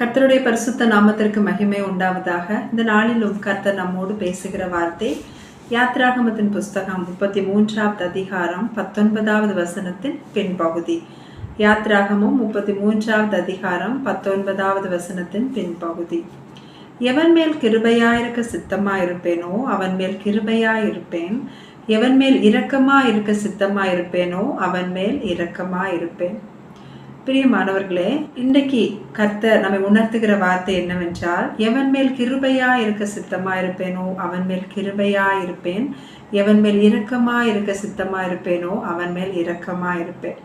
கர்த்தருடைய பரிசுத்த நாமத்திற்கு மகிமை உண்டாவதாக. இந்த நாளிலும் கர்த்தர் நம்மோடு பேசுகிற வார்த்தை யாத்ராகமத்தின் புஸ்தகம் முப்பத்தி மூன்றாவது அதிகாரம் பத்தொன்பதாவது வசனத்தின் பின்பகுதி. யாத்ராகமும் முப்பத்தி மூன்றாவது அதிகாரம் பத்தொன்பதாவது வசனத்தின் பின்பகுதி. எவன் மேல் கிருபையாயிருக்க சித்தமாயிருப்பேனோ அவன் மேல் கிருபையாயிருப்பேன். எவன் மேல் இரக்கமாயிருக்க சித்தமாயிருப்பேனோ அவன் மேல் இரக்கமாயிருப்பேன். பிரியமானவர்களே இன்றைக்கு கர்த்தர் நம்மை உணர்த்துகிற வார்த்தை என்னவென்றால் எவன் மேல் கிருபையா இருக்க சித்தமா இருப்பேனோ அவன் மேல் கிருபையா இருப்பேன் எவன் மேல் இரக்கமா இருக்க சித்தமா இருப்பேனோ அவன் மேல் இரக்கமா இருப்பேன்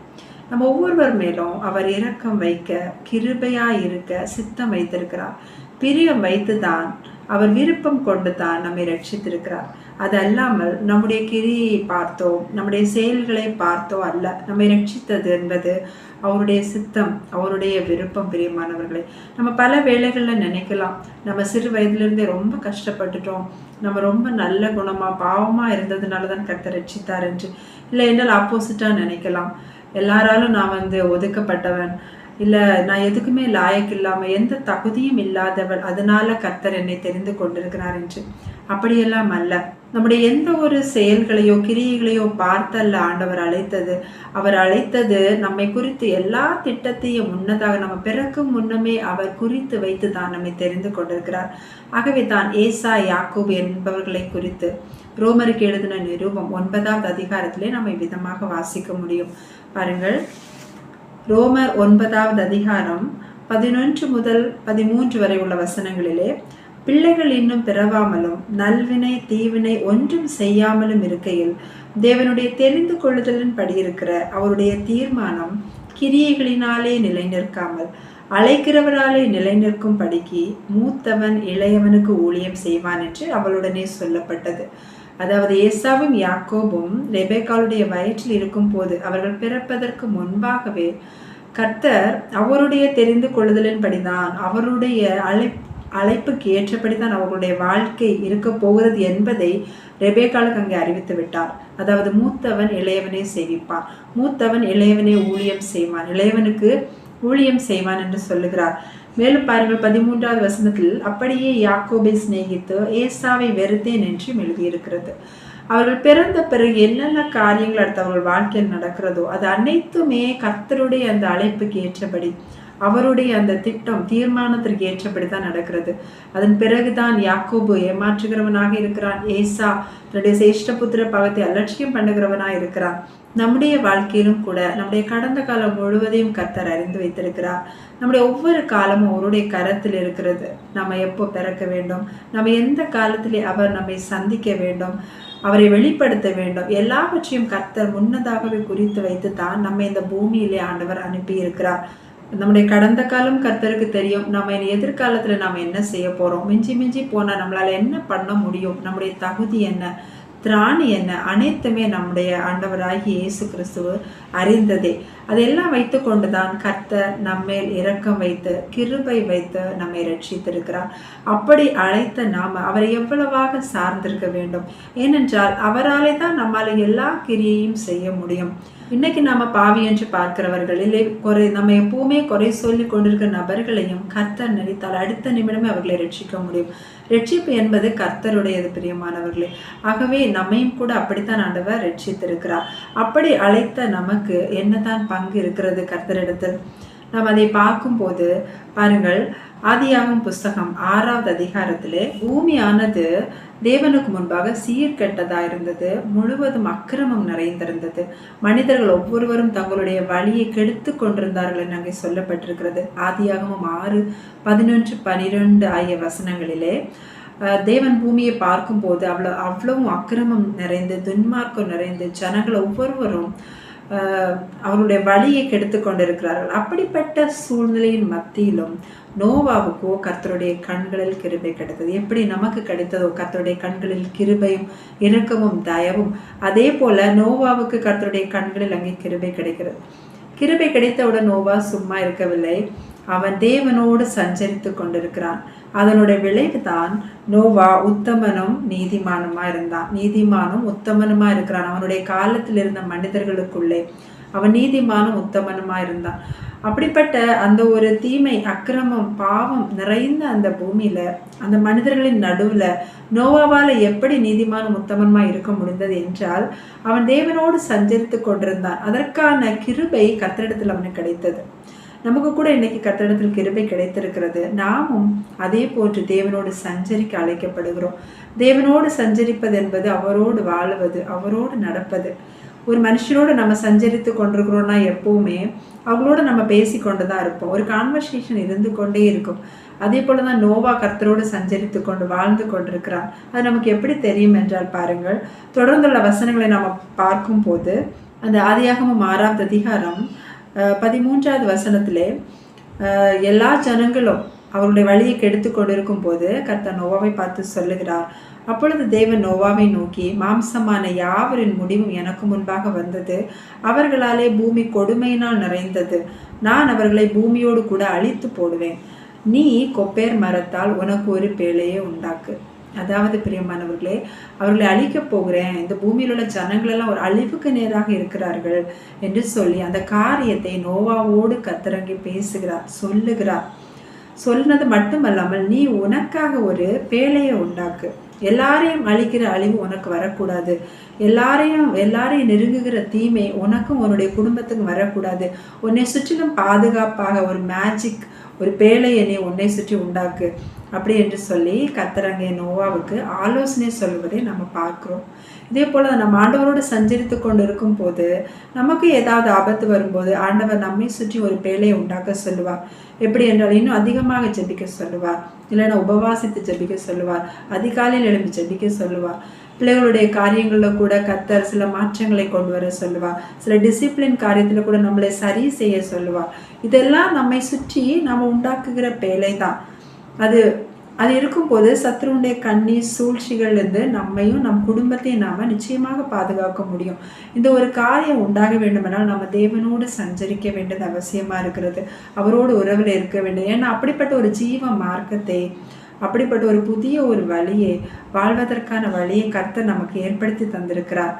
நம்ம ஒவ்வொருவர் மேலும் அவர் இரக்கம் வைக்க கிருபையா இருக்க சித்தம் வைத்திருக்கிறார். பிரியம் வைத்துதான் அவர் விருப்பம் கொண்டு தான் நம்மை ரட்சித்திருக்கிறார். அது அல்லாமல் நம்முடைய கிரியை பார்த்தோ நம்முடைய செயல்களை பார்த்தோ அல்ல நம்மை ரட்சித்தது என்பது அவருடைய சித்தம் அவருடைய விருப்பம் பிரியமானவர்களே. நம்ம பல வேலைகளில் நினைக்கலாம் நம்ம சிறு வயதிலிருந்தே ரொம்ப கஷ்டப்பட்டுட்டோம் நம்ம ரொம்ப நல்ல குணமாக பாவமாக இருந்ததுனால தான் கர்த்தர் ரட்சித்தார் என்று. இல்லை என்றால் ஆப்போசிட்டாக நினைக்கலாம். எல்லாராலும் நான் வந்து ஒதுக்கப்பட்டவன் இல்லை நான் எதுக்குமே லாயக்கு இல்லாமல் எந்த தகுதியும் இல்லாதவள். அதனால கர்த்தர் என்னை தெரிந்து கொண்டிருக்கிறார் என்று. அப்படியெல்லாம் அல்ல. நம்முடைய எந்த ஒரு செயல்களையோ கிரியைகளையோ பார்த்தல்ல ஆண்டவர் அழைத்தது. அவர் அழைத்தது நம்மை குறித்து எல்லா திட்டத்தையும் முன்னதாக நம்ம பிறக்கும் முன்னமே அவர் குறித்து வைத்து தான் நம்மை தெரிந்து கொண்டிருக்கிறார். ஆகவே தான் ஏசா யாக்கூப் என்பவர்களை குறித்து ரோமருக்கு எழுதின நிரூபம் ஒன்பதாவது அதிகாரத்திலே நம்ம விதமாக வாசிக்க முடியும். பாருங்கள். ரோமர் ஒன்பதாவது அதிகாரம் பதினொன்று முதல் பதிமூன்று வரை உள்ள வசனங்களிலே பிள்ளைகள் இன்னும் பிறவாமலும் நல்வினை தீவினை ஒன்றும் செய்யாமலும் இருக்கையில் தேவனுடைய தெரிந்து கொள்ளுதலின் படி இருக்கிற அவருடைய தீர்மானம் கிரியைகளினாலே நிலை நிற்காமல் அழைக்கிறவராலே நிலை நிற்கும் படிக்கு மூத்தவன் இளையவனுக்கு ஊழியம் செய்வான் என்று அவளுடனே சொல்லப்பட்டது. அதாவது ஏசாவும் யாக்கோபும் ரெபேக்காளுடைய வயிற்றில் இருக்கும் போது அவர்கள் பிறப்பதற்கு முன்பாகவே கர்த்தர் அவருடைய தெரிந்து கொள்ளுதலின்படிதான் அவருடைய அழை அழைப்புக்கு ஏற்றபடிதான் அவர்களுடைய வாழ்க்கை இருக்க போகிறது என்பதை ரெபேக்காலுக்கு அங்கே அறிவித்து விட்டார். அதாவது மூத்தவன் இளையவனே சேவிப்பான். மூத்தவன் இளையவனே ஊழியம் செய்வான். இளையவனுக்கு ஊழியம் செய்வான் என்று சொல்லுகிறார். மேலும் பாருங்கள் பதிமூன்றாவது வசனத்தில் அப்படியே யாக்கோபை சிநேகித்து ஏசாவை வெறுத்தேன் என்று எழுதியிருக்கிறது. அவர்கள் பிறந்த பிறகு என்னென்ன காரியங்கள் அடுத்து அவர்கள் வாழ்க்கையில் நடக்கிறதோ அது அனைத்துமே கர்த்தருடைய அந்த அழைப்புக்கு ஏற்றபடி. அவருடைய அந்த திட்டம் தீர்மானத்திற்கு ஏற்றபடி தான் நடக்கிறது. அதன் பிறகுதான் யாக்கோபு ஏமாற்றுகிறவனாக இருக்கிறான். ஏசா தன்னுடைய சேஷ்டபுத்திர பாவத்தை அலட்சியம் பண்ணுகிறவனாக இருக்கிறான் நம்முடைய வாழ்க்கையிலும் கூட நம்முடைய கடந்த காலம் முழுவதையும் கர்த்தர் அறிந்து வைத்திருக்கிறார். நம்முடைய ஒவ்வொரு காலமும் அவருடைய கரத்தில் இருக்கிறது. நம்ம எப்போ பிறக்க வேண்டும்? நம்ம எந்த காலத்திலே அவர் நம்மை சந்திக்க வேண்டும்? அவரை வெளிப்படுத்த வேண்டும்? எல்லாவற்றையும் கர்த்தர் முன்னதாகவே குறித்து வைத்து தான் நம்ம இந்த பூமியிலே ஆண்டவர் அனுப்பி இருக்கிறார் நம்முடைய கடந்த காலம் கர்த்தருக்கு தெரியும். நம்ம எதிர்காலத்தில் நாம் என்ன செய்ய போகிறோம் மிஞ்சி மிஞ்சி போனால் நம்மளால் என்ன பண்ண முடியும்? நம்முடைய தகுதி என்ன? திராணி என்ன? அனைத்துமே நம்முடைய ஆண்டவராகி இயேசு கிறிஸ்துவ அறிந்ததே. அதெல்லாம் வைத்து கொண்டுதான் கர்த்தர் நம்மேல் இரக்கம் வைத்து கிருபை வைத்து நம்மை ரட்சித்திருக்கிறார் அப்படி அழைத்த நாம அவரை எவ்வளவாக சார்ந்திருக்க வேண்டும்? ஏனென்றால் அவராலே தான் நம்மால் எல்லா கிரியையும் செய்ய முடியும். இன்னைக்கு நாம பாவி என்று பார்க்கிறவர்கள் இல்லை குறை நம்ம எப்பவுமே குறை சொல்லி கொண்டிருக்கிற நபர்களையும் கர்த்தர் நினைத்தால் அடுத்த நிமிடமே அவர்களை ரட்சிக்க முடியும். ரட்சிப்பு என்பது கர்த்தருடையது பிரியமானவர்களே. ஆகவே நம்மையும் கூட அப்படித்தான் ஆண்டவர் ரட்சித்திருக்கிறார். அப்படி அழைத்த நமக்கு என்னதான் பங்கு இருக்கிறது கர்த்தரிடத்தில்? நாம் அதை பார்க்கும்போது பாருங்கள் ஆதியாகும் புஸ்தகம் ஆறாவது அதிகாரத்திலே பூமியானது தேவனுக்கு முன்பாக சீர்கெட்டதா இருந்தது முழுவதும் அக்கிரமம் நிறைந்திருந்தது. மனிதர்கள் ஒவ்வொருவரும் தங்களுடைய வழியை கெடுத்து கொண்டிருந்தார்கள் என்று அங்கே சொல்லப்பட்டிருக்கிறது. ஆதியாகமும் ஆறு பதினொன்று பனிரெண்டு ஆகிய வசனங்களிலே தேவன் பூமியை பார்க்கும்போது அவ்வளோ அவ்வளவும் அக்கிரமம் நிறைந்து துன்மார்க்கம் நிறைந்து ஜனங்கள் ஒவ்வொருவரும் அவருடைய வழியை கெடுத்து கொண்டிருக்கிறார்கள் அப்படிப்பட்ட சூழ்நிலையின் மத்தியிலும் நோவாவுக்கோ கர்த்தருடைய கண்களில் கிருபை கிடைத்தது. எப்படி நமக்கு கிடைத்ததோ கர்த்தருடைய கண்களில் கிருபையும் இணக்கமும் தயவும் அதே போல நோவாவுக்கு கர்த்தருடைய கண்களில் அங்கே கிருபை கிடைக்கிறது. கிருபை கிடைத்தவுடன் நோவா சும்மா இருக்கவில்லை. அவன் தேவனோடு சஞ்சரித்து கொண்டிருக்கிறான். அதனுடைய விளைவு தான் நோவா உத்தமனும் நீதிமானுமா இருந்தான். நீதிமானும் உத்தமனுமா இருக்கிறான். அவனுடைய காலத்தில் இருந்த மனிதர்களுக்குள்ளே அவன் நீதிமானும் உத்தமனுமா இருந்தான். அப்படிப்பட்ட அந்த ஒரு தீமை அக்கிரமம் பாவம் நிறைந்த அந்த பூமியில அந்த மனிதர்களின் நடுவுல நோவாவால எப்படி நீதிமானும் உத்தமன்மா இருக்க முடிந்தது என்றால் அவன் தேவனோடு சஞ்சரித்து கொண்டிருந்தான். அதற்கான கிருபை கத்திரிடத்தில் அவனுக்கு கிடைத்தது. நமக்கு கூட இன்னைக்கு கத்திடத்தில் கிருபை கிடைத்திருக்கிறது. நாமும் அதே போன்று தேவனோடு சஞ்சரிக்க அழைக்கப்படுகிறோம். தேவனோடு சஞ்சரிப்பது என்பது அவரோடு வாழுவது அவரோடு நடப்பது. ஒரு மனுஷனோடு நம்ம சஞ்சரித்து கொண்டிருக்கிறோம்னா எப்பவுமே அவங்களோட நம்ம பேசி கொண்டு தான் இருப்போம். ஒரு கான்வர்சேஷன் இருந்து கொண்டே இருக்கும். அதே போல தான் நோவா கர்த்தரோடு சஞ்சரித்து கொண்டு வாழ்ந்து கொண்டிருக்கிறார். அது நமக்கு எப்படி தெரியும் என்றால் பாருங்கள் தொடர்ந்துள்ள வசனங்களை நம்ம பார்க்கும் போது அந்த ஆதியாகமும் ஆறாவது அதிகாரம் பதிமூன்றாவது வசனத்திலே எல்லா ஜனங்களும் அவருடைய வழியை கெடுத்து கொண்டிருக்கும் போது கர்த்தர் நோவாவை பார்த்து சொல்லுகிறார். அப்பொழுது தேவன் நோவாவை நோக்கி மாம்சமான யாவரின் முடிவும் எனக்கு முன்பாக வந்தது. அவர்களாலே பூமி கொடுமையினால் நிறைந்தது. நான் அவர்களை பூமியோடு கூட அழித்து போடுவேன். நீ கொப்பேர் மரத்தால் உனக்கு ஒரு பேழையை உண்டாக்கு. அதாவது பிரியமானவர்களே அவர்களை அழிக்கப் போகிறேன். இந்த பூமியில் உள்ள ஜனங்களெல்லாம் ஒரு அழிவுக்கு நேராக இருக்கிறார்கள் என்று சொல்லி அந்த காரியத்தை நோவாவோடு கத்திறங்கி பேசுகிறார் சொல்லுகிறார். சொன்னது மட்டுமல்லாமல் நீ உனக்காக ஒரு பேழையை உண்டாக்கு. எல்லாரையும் அழிக்கிற அழிவு உனக்கு வரக்கூடாது. எல்லாரையும் எல்லாரையும் நெருங்குகிற தீமை உனக்கும் உன்னுடைய குடும்பத்துக்கும் வரக்கூடாது. உன்னை சுற்றிலும் பாதுகாப்பாக ஒரு மேஜிக் ஒரு பேழையை நீ உன்னை சுற்றி உண்டாக்கு. அப்படி என்று சொல்லி கத்தரங்க நோவாவுக்கு ஆலோசனை சொல்வதை நம்ம பார்க்குறோம். இதே போல் நம்ம ஆண்டவரோடு சஞ்சரித்து கொண்டு இருக்கும் போது நமக்கு ஏதாவது ஆபத்து வரும்போது ஆண்டவர் நம்மை சுற்றி ஒரு பேழையை உண்டாக்க சொல்லுவார். எப்படி என்றால் இன்னும் அதிகமாக ஜெபிக்க சொல்லுவார். இல்லைன்னா உபவாசித்து ஜெபிக்க சொல்லுவார். அதிகாலையில் எழும்பி ஜெபிக்க சொல்லுவார். பிள்ளைகளுடைய காரியங்களில் கூட கத்தர் சில மாற்றங்களை கொண்டு வர சொல்லுவார். சில டிசிப்ளின் காரியத்தில் கூட நம்மளை சரி செய்ய சொல்லுவார். இதெல்லாம் நம்மை சுற்றி நம்ம உண்டாக்குகிற பேலை தான் அது அது இருக்கும்போது சத்ருடைய கண்ணீர் சூழ்ச்சிகள்லேருந்து நம்மையும் நம் குடும்பத்தையும் நாம் நிச்சயமாக பாதுகாக்க முடியும். இந்த ஒரு காரியம் உண்டாக வேண்டுமென்றால் நம்ம தேவனோடு சஞ்சரிக்க வேண்டியது அவசியமாக இருக்கிறது. அவரோடு உறவில் இருக்க வேண்டும் ஏன்னா அப்படிப்பட்ட ஒரு ஜீவ மார்க்கத்தை அப்படிப்பட்ட ஒரு புதிய ஒரு வழியை வாழ்வதற்கான வழியை கர்த்தர் நமக்கு ஏற்படுத்தி தந்திருக்கிறார்.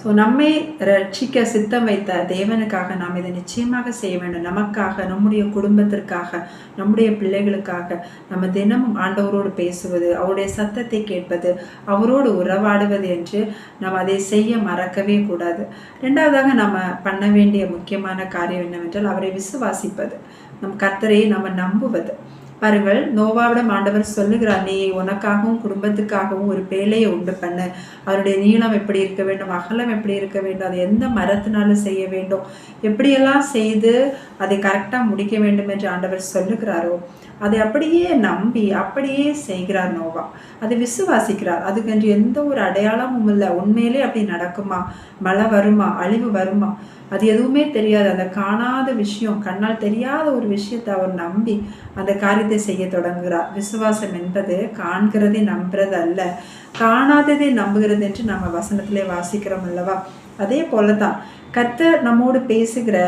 ஸோ நம்மை ரட்சிக்க சித்தம் வைத்த தேவனுக்காக நாம் இதை நிச்சயமாக செய்ய வேண்டும். நமக்காக நம்முடைய குடும்பத்திற்காக நம்முடைய பிள்ளைகளுக்காக நம்ம தினமும் ஆண்டவரோடு பேசுவது அவருடைய சத்தத்தை கேட்பது அவரோடு உறவாடுவது என்று நாம் அதை செய்ய மறக்கவே கூடாது. ரெண்டாவதாக நம்ம பண்ண வேண்டிய முக்கியமான காரியம் என்னவென்றால் அவரை விசுவாசிப்பது. நம் கத்தரையை நம்ம நம்புவது. பாருங்கள் நோவாவிடம் ஆண்டவர் சொல்லுகிறார் நீ உனக்காகவும் குடும்பத்துக்காகவும் ஒரு பேழையை உண்டு பண்ணு. அவருடைய நீளம் எப்படி இருக்க வேண்டும் அகலம் எப்படி இருக்க வேண்டும் அதை எந்த மரத்தினாலும் செய்ய வேண்டும். எப்படியெல்லாம் செய்து அதை கரெக்டாக முடிக்க வேண்டும் என்று ஆண்டவர் சொல்லுகிறாரோ அதை அப்படியே நம்பி அப்படியே செய்கிறார் நோவா. அதை விசுவாசிக்கிறார். அதுக்கென்று எந்த ஒரு அடையாளமும் இல்லை. உண்மையிலே அப்படி நடக்குமா? மழை வருமா? அழிவு வருமா? அது எதுவுமே தெரியாது. அந்த காணாத விஷயம் கண்ணால் தெரியாத ஒரு விஷயத்தை அவர் நம்பி அந்த காரியத்தை செய்ய தொடங்குகிறார். விசுவாசம் என்பது காண்கிறதை நம்புறது அல்ல. காணாததை நம்புகிறது என்று நம்ம வசனத்திலே வாசிக்கிறோம் அல்லவா? அதே போல தான் கர்த்தர் நம்மோடு பேசுகிற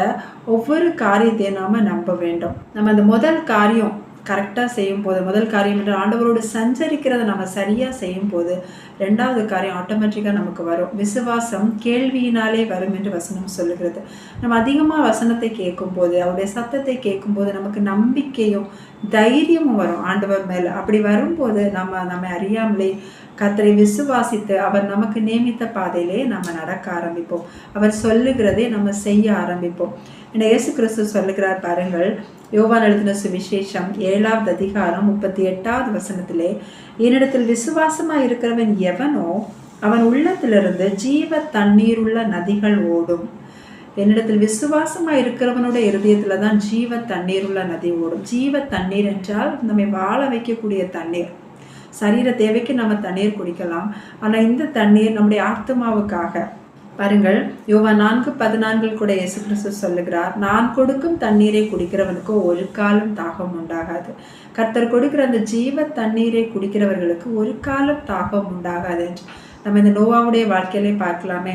ஒவ்வொரு காரியத்தையும் நாம் நம்ப வேண்டும். நம்ம அந்த முதல் காரியம் கரெக்டாக செய்யும் போது முதல் காரியம் என்று ஆண்டவரோடு சஞ்சரிக்கிறத நம்ம சரியாக செய்யும் போது ரெண்டாவது காரியம் ஆட்டோமேட்டிக்காக நமக்கு வரும். விசுவாசம் கேள்வியினாலே வரும் என்று வசனம் சொல்லுகிறது. நம்ம அதிகமாக வசனத்தை கேட்கும்போது அவருடைய சத்தத்தை கேட்கும்போது நமக்கு நம்பிக்கையும் தைரியமும் வரும் ஆண்டவர் மேலே. அப்படி வரும்போது நம்ம நம்ம அறியாமலே கத்தரை விசுவாசித்து அவர் நமக்கு நியமித்த பாதையிலே நம்ம நடக்க ஆரம்பிப்போம். அவர் சொல்லுகிறதே நம்ம செய்ய ஆரம்பிப்போம். என்ன இயேசு கிறிஸ்து சொல்லுகிறார் பாருங்கள் யோவான் எழுதின சுவிசேஷம் ஏழாவது அதிகாரம் முப்பத்தி எட்டாவது வசனத்திலே என்னிடத்தில் விசுவாசமாக இருக்கிறவன் எவனோ அவன் உள்ளத்திலிருந்து ஜீவ தண்ணீருள்ள நதிகள் ஓடும். என்னிடத்தில் விசுவாசமாக இருக்கிறவனுடைய இருதயத்தில் தான் ஜீவ தண்ணீர் உள்ள நதி ஓடும். ஜீவ தண்ணீர் என்றால் நம்மை வாழ வைக்கக்கூடிய தண்ணீர். சரீர தேவைக்கு நம்ம தண்ணீர் குடிக்கலாம். ஆனால் இந்த தண்ணீர் நம்முடைய ஆத்மாவுக்காக பாருங்கள் யோவா நான்கு பதினான்கில் கூட இயேசு கிறிஸ்து சொல்லுகிறார் நான் கொடுக்கும் தண்ணீரை குடிக்கிறவனுக்கு ஒரு காலம் தாகம் உண்டாகாது. கர்த்தர் கொடுக்கிற அந்த ஜீவ தண்ணீரை குடிக்கிறவர்களுக்கு ஒரு காலம் தாகம் உண்டாகாது. என்று நம்ம இந்த நோவாவுடைய வாழ்க்கையிலே பார்க்கலாமே.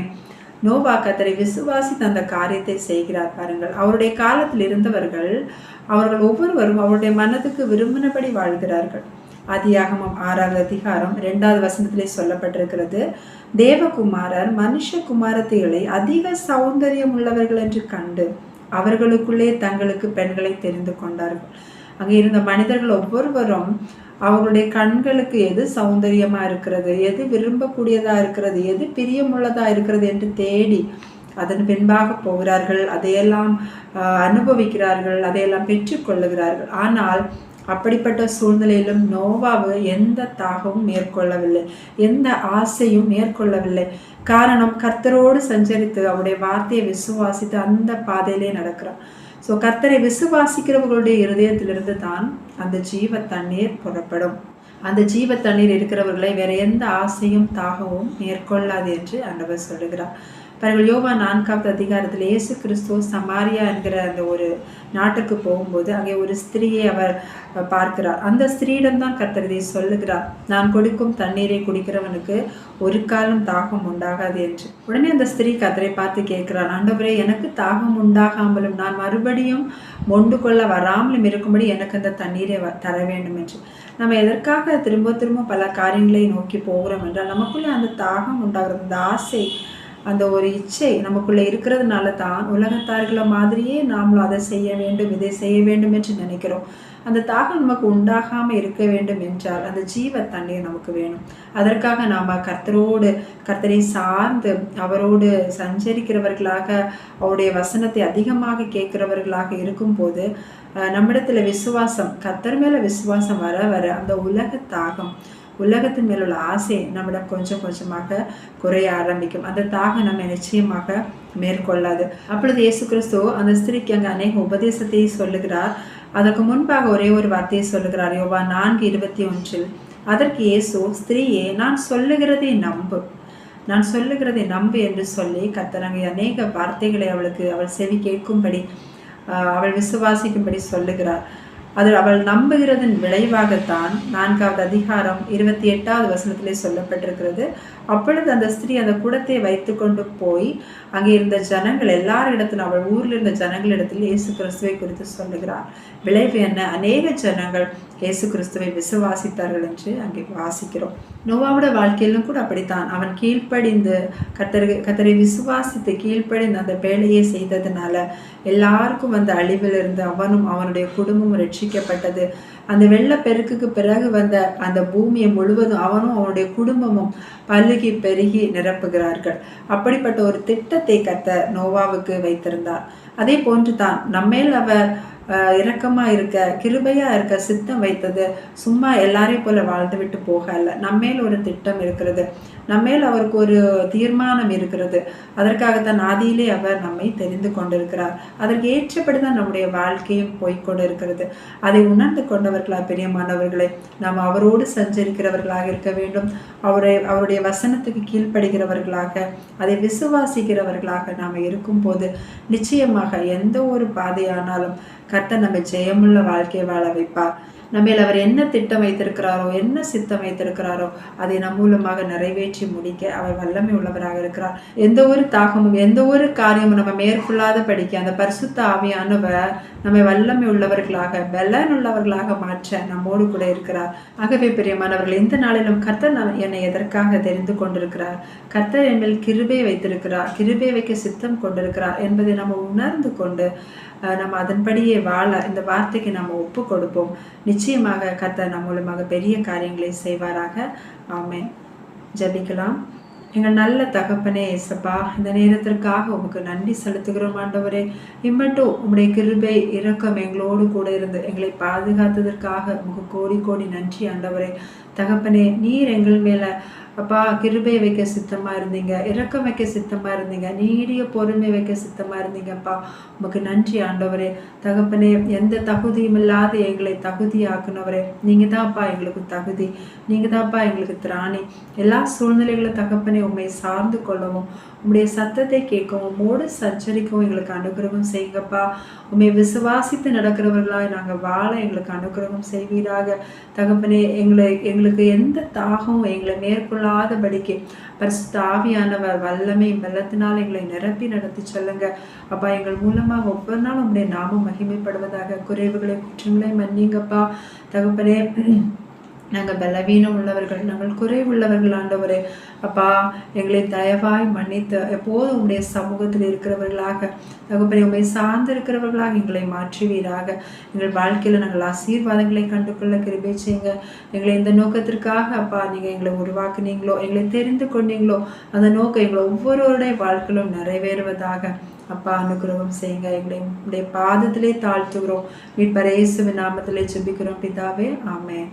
நோவா கத்தரை விசுவாசி தந்த காரியத்தை செய்கிறார் பாருங்கள். அவருடைய காலத்தில் இருந்தவர்கள் அவர்கள் ஒவ்வொருவரும் அவருடைய மனதுக்கு விரும்பினபடி வாழ்கிறார்கள். ஆதியாகமம் ஆறாவது அதிகாரம் ரெண்டாவது வசனத்திலே சொல்லப்பட்டிருக்கிறது. தேவகுமாரர் மனுஷகுமாரத்தைகளை அதிக சௌந்தரியம் உள்ளவர்கள் என்று கண்டு அவர்களுக்குள்ளே தங்களுக்கு பெண்களை தெரிந்து கொண்டார்கள். அங்கே இருந்த மனிதர்கள் ஒவ்வொருவரும் அவர்களுடைய கண்களுக்கு எது சௌந்தரியமா இருக்கிறது எது விரும்பக்கூடியதா இருக்கிறது எது பிரியமுள்ளதா இருக்கிறது என்று தேடி அதன் பின்பாக போகிறார்கள் அதையெல்லாம் அனுபவிக்கிறார்கள் அதையெல்லாம் பெற்றுக்கொள்ளுகிறார்கள். ஆனால் அப்படிப்பட்ட சூழ்நிலையிலும் நோவாவு எந்த தாகமும் மேற்கொள்ளவில்லை. எந்த ஆசையும் மேற்கொள்ளவில்லை. காரணம் கர்த்தரோடு சஞ்சரித்து அவருடைய வார்த்தையை விசுவாசித்து அந்த பாதையிலே நடக்கிறார். ஸோ கர்த்தரை விசுவாசிக்கிறவர்களுடைய இருதயத்திலிருந்து தான் அந்த ஜீவ தண்ணீர் புறப்படும். அந்த ஜீவ தண்ணீர் இருக்கிறவர்களை வேற எந்த ஆசையும் தாகவும் மேற்கொள்ளாது என்று அண்டவர் சொல்லுகிறார். பாருங்கள் யோவா நான்காவது அதிகாரத்தில் இயேசு கிறிஸ்துவ சமாரியா என்கிற அந்த ஒரு நாட்டுக்கு போகும்போது அங்கே ஒரு ஸ்திரீயை அவர் பார்க்கிறார். அந்த ஸ்திரீடம்தான் தான் கத்தரதை சொல்லுகிறார். நான் கொடுக்கும் தண்ணீரை குடிக்கிறவனுக்கு ஒரு காலம் தாகம் உண்டாகாது என்று. உடனே அந்த ஸ்திரீ கத்தரை பார்த்து கேட்கிறார் ஆண்டவரே எனக்கு தாகம் உண்டாகாமலும் நான் மறுபடியும் மொண்டு கொள்ள வராமலும் இருக்கும்படி எனக்கு அந்த தண்ணீரை தர வேண்டும் என்று. நம்ம எதற்காக திரும்ப திரும்ப பல காரியங்களை நோக்கி போகிறோம் என்றால் நமக்குள்ளே அந்த தாகம் உண்டாகிறது அந்த ஆசை அந்த ஒரு இச்சை நமக்குள்ளே இருக்கிறதுனால தான் உலகத்தார்களை மாதிரியே நாமளும் அதை செய்ய வேண்டும் இதை செய்ய வேண்டும் என்று நினைக்கிறோம். அந்த தாகம் நமக்கு உண்டாகாமல் இருக்க வேண்டும் என்றால் அந்த ஜீவ தண்ணீர் நமக்கு வேணும். அதற்காக நாம் கர்த்தரோடு கர்த்தரை சார்ந்து அவரோடு சஞ்சரிக்கிறவர்களாக அவருடைய வசனத்தை அதிகமாக கேட்கிறவர்களாக இருக்கும்போது நம்மிடத்தில் விசுவாசம் கர்த்தர் மேலே விசுவாசம் வர வர அந்த உலக தாகம் உலகத்தின் மேலுள்ள ஆசை நம்மிடம் கொஞ்சம் கொஞ்சமாக குறைய ஆரம்பிக்கும். அந்த தாகம் நம்ம நிச்சயமாக மேற்கொள்ளாது. அப்பொழுது இயேசு கிறிஸ்து அந்த ஸ்திரீக்கு அங்கே அநேக உபதேசத்தை சொல்லுகிறார். அதற்கு முன்பாக ஒரே ஒரு வார்த்தையை சொல்லுகிறார். யோவா நான்கு இருபத்தி ஒன்றில் அதற்கு இயேசு ஸ்திரீயே நான் சொல்லுகிறதை நம்பு. நான் சொல்லுகிறதை நம்பு என்று சொல்லி கத்தரங்க அநேக வார்த்தைகளை அவளுக்கு அவள் செவி கேட்கும்படி அவள் விசுவாசிக்கும்படி சொல்லுகிறார். அது அவள் நம்புகிறதன் விளைவாகத்தான் நான்காவது அதிகாரம் இருபத்தி எட்டாவது வசனத்திலே சொல்லப்பட்டிருக்கிறது. அப்பொழுது அந்த ஸ்திரீ அந்த குடத்தை வைத்து கொண்டு போய் அங்கே இருந்த ஜனங்கள் எல்லாரிடத்திலும் அவள் ஊரில் இருந்த ஜனங்களிடத்தில் இயேசு கிறிஸ்துவை குறித்து சொல்லுகிறார். விளைவு என்ன? அநேக ஜனங்கள் இயேசு கிறிஸ்துவை விசுவாசித்தார்கள் என்று அங்கே வாசிக்கிறோம். நோவாவோட வாழ்க்கையிலும் கூட அப்படித்தான். அவன் கீழ்ப்படிந்து கத்தரை கத்தரை விசுவாசித்து கீழ்ப்படிந்து அந்த வேலையை செய்ததுனால எல்லாருக்கும் வந்த அழிவிலிருந்து அவனும் அவனுடைய குடும்பமும் ரட்சிக்கப்பட்டது. அந்த வெள்ளப்பெருக்குக்கு பிறகு வந்த அந்த பூமியை முழுவதும் அவனும் அவனுடைய குடும்பமும் பல்லுகி பெருகி நிரப்புகிறார்கள். அப்படிப்பட்ட ஒரு திட்டத்தை கத்த நோவாவுக்கு வைத்திருந்தார். அதே போன்று தான் நம்மேல் அவர் இரக்கமாக இருக்க கிருபையாக இருக்க சித்தம் வைத்தது சும்மா எல்லாரையும் போல வாழ்ந்து விட்டு போகல நம்மேல் ஒரு திட்டம் இருக்கிறது. நம்மேல் அவருக்கு ஒரு தீர்மானம் இருக்கிறது. அதற்காகத்தான் ஆதியிலே அவர் நம்மை தெரிந்து கொண்டிருக்கிறார். அதற்கு ஏற்றபடி தான் நம்முடைய வாழ்க்கையும் போய்கொண்டு இருக்கிறது அதை உணர்ந்து கொண்டவர்களா பிரியமானவர்களை நாம் அவரோடு சஞ்சரிக்கிறவர்களாக இருக்க வேண்டும். அவரை அவருடைய வசனத்துக்கு கீழ்ப்படுகிறவர்களாக அதை விசுவாசிக்கிறவர்களாக நாம் இருக்கும்போது நிச்சயமாக எந்த ஒரு பாதையானாலும் கர்த்தர் நம்ம ஜெயமுள்ள வாழ்க்கையை வாழ வைப்பார். நம்மில் அவர் என்ன திட்டம் வைத்திருக்கிறாரோ என்ன சித்தம் வைத்திருக்கிறாரோ அதை நம் மூலமாக நிறைவேற்றி முடிக்க அவர் வல்லமை உள்ளவராக இருக்கிறார். எந்த ஒரு தாகமும் எந்த ஒரு காரியமும் நம்ம மேற்கொள்ளாத படிக்க அந்த பரிசுத்த ஆவியானவர் நம்மை வல்லமை உள்ளவர்களாக பலன் உள்ளவர்களாக மாற்ற நம்மோடு கூட இருக்கிறார். ஆகவே பிரியமானவர்கள் இந்த நாளிலும் கர்த்தர் என்னை எதற்காக தெரிந்து கொண்டிருக்கிறார்? கர்த்தர் என் மேல் கிருபை வைத்திருக்கிறார். கிருபை வைக்க சித்தம் கொண்டிருக்கிறார் என்பதை நம்ம உணர்ந்து கொண்டு நம்ம அதன்படியே வாழ இந்த வார்த்தைக்கு நம்ம ஒப்பு கொடுப்போம். நிச்சயமாக கர்த்தர் நம் மூலமாக பெரிய காரியங்களை செய்வாராக. ஆமேன். ஜபிக்கலாம். எங்கள் நல்ல தகப்பனே ஏசப்பா இந்த நேரத்திற்காக உமக்கு நன்றி செலுத்துகிறோம் ஆண்டவரே. இம்மட்டும் உம்முடைய கிருபை இரக்கம் எங்களோடு கூட இருந்து எங்களை பாதுகாத்ததற்காக உமக்கு கோடி கோடி நன்றி ஆண்டவரே. தகப்பனே நீர் எங்கள் மேலே அப்பா கிருபை வைக்க சித்தமாக இருந்தீங்க. இறக்கம் வைக்க சித்தமாக இருந்தீங்க. நீடிய பொறுமை வைக்க சித்தமாக இருந்தீங்கப்பா உமக்கு நன்றி ஆண்டவரே. தகப்பனே எந்த தகுதியும் இல்லாத எங்களை தகுதியாக்குனவரே. நீங்கள் தான்ப்பா எங்களுக்கு தகுதி. நீங்கள் தான்ப்பா எங்களுக்கு திராணி. எல்லா சூழ்நிலைகளும் தகப்பனே உண்மை சார்ந்து கொள்ளவும் உம்முடைய சத்தத்தை கேட்கவும் உம்மோடு சஞ்சரிக்கவும் எங்களுக்கு அனுகிரகம் செய்யுங்கப்பா உண்மை விசுவாசித்து நடக்கிறவர்களாக நாங்கள் வாழ எங்களுக்கு அனுகிரகம் செய்வீராக. தகப்பனே எங்களை எங்களுக்கு எந்த தாகமும் எங்களை மேற்கொள்ள பரிசுத்த பரிசுத்தாவியானவர் வல்லமை வெள்ளத்தினால் எங்களை நிரப்பி நடத்தி சொல்லுங்க. அப்பா எங்கள் மூலமாக ஒவ்வொரு நாளும் உங்களுடைய நாமம் மகிமைப்படுவதாக குறைவுகளை குற்றங்களை மன்னிங்கப்பா. தகப்பனே நாங்கள் பலவீனம் உள்ளவர்கள் நாங்கள் குறைவுள்ளவர்கள் ஆண்டவரே. அப்பா எங்களை தயவாய் மன்னித்து எப்போதும் உங்களுடைய சமூகத்தில் இருக்கிறவர்களாக தகப்பனை உண்மை சார்ந்து இருக்கிறவர்களாக எங்களை மாற்றுவீராக. எங்கள் வாழ்க்கையில் நாங்கள் ஆசீர்வாதங்களை கண்டுகொள்ள கிருபை செய்யுங்க. எங்களை இந்த நோக்கத்திற்காக அப்பா நீங்கள் எங்களை உருவாக்குனீங்களோ எங்களை தெரிந்து கொண்டீங்களோ அந்த நோக்கம் எங்களை ஒவ்வொருவருடைய வாழ்க்கையிலும் நிறைவேறுவதாக அப்பா அனுகிரகம் செய்யுங்க. எங்களை உடைய பாதத்திலே தாழ்த்துகிறோம். மீட்பரேசுவின் நாமத்திலே ஜெபிக்கிறோம். பிதாவே ஆமென்.